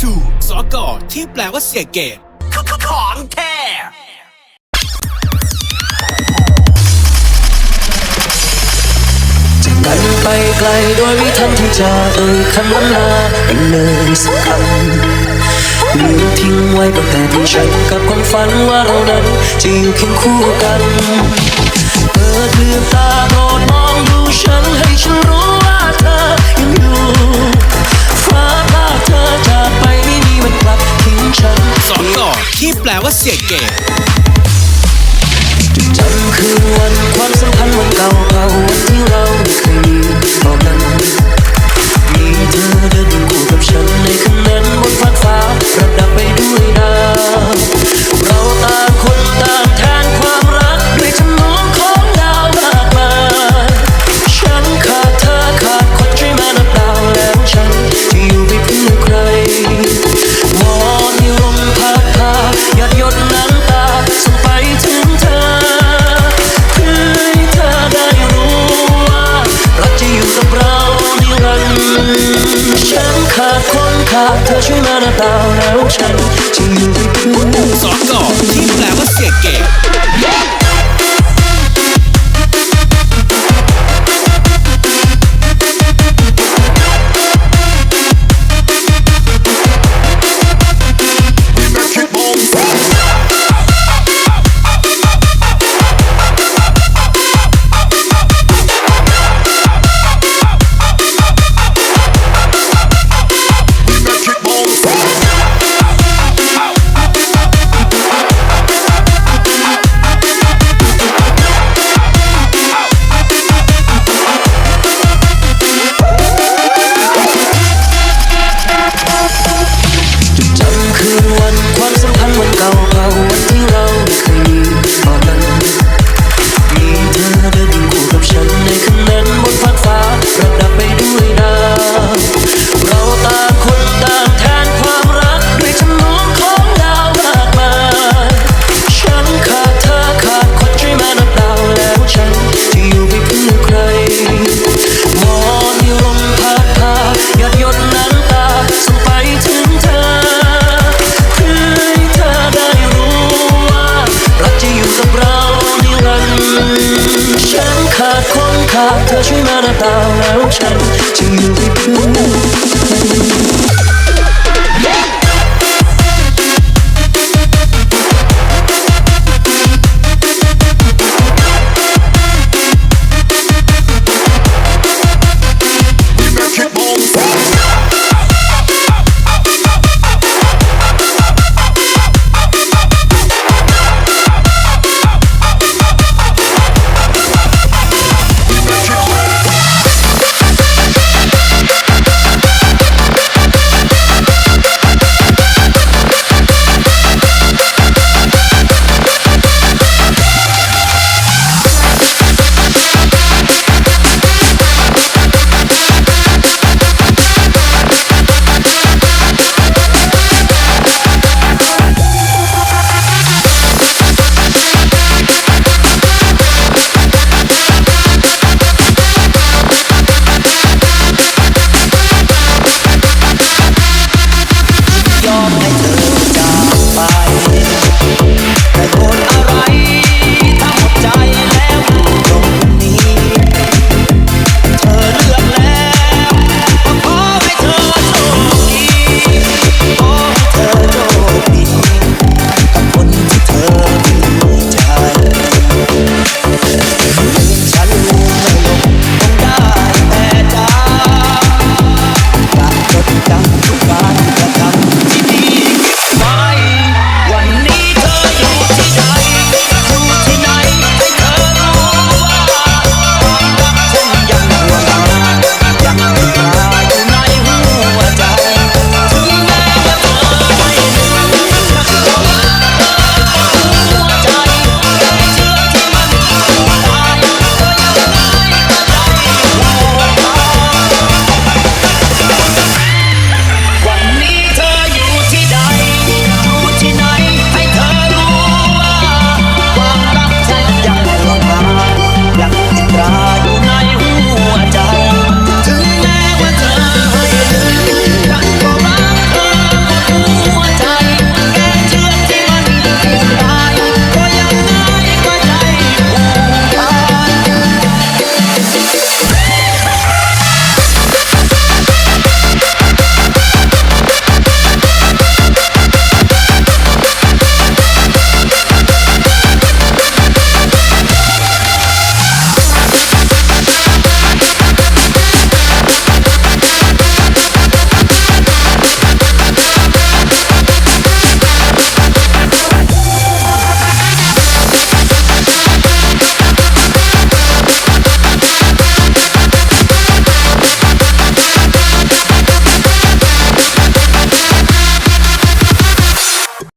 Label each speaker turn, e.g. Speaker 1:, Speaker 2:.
Speaker 1: ทูสกอที่แปลว่าเสียเกตของแท้
Speaker 2: กันไปไกลโดยไม่ทันที่จะเอ่ยคำล้ำลาเป็นเนินสำคัญลืมทิ้งไว้ตั้งแต่ที่ฉันกับความฝันว่าเรานั้นจะอยู่เคียงคู่กัน เปิดลืมตาโปรดมองดูฉันให้ฉันรู้ ที่
Speaker 1: แปลว่าเสียเกต
Speaker 2: จำคืนวันความสัมพันธ์วันเก่าเก่าที่เราาดคนขาดเธอช่วยมาหน้าเปล่าแล้วฉันจะอยู่ไปเพื่อ
Speaker 1: งต่อที่แปลว่าเสียเก่ง 就留一片。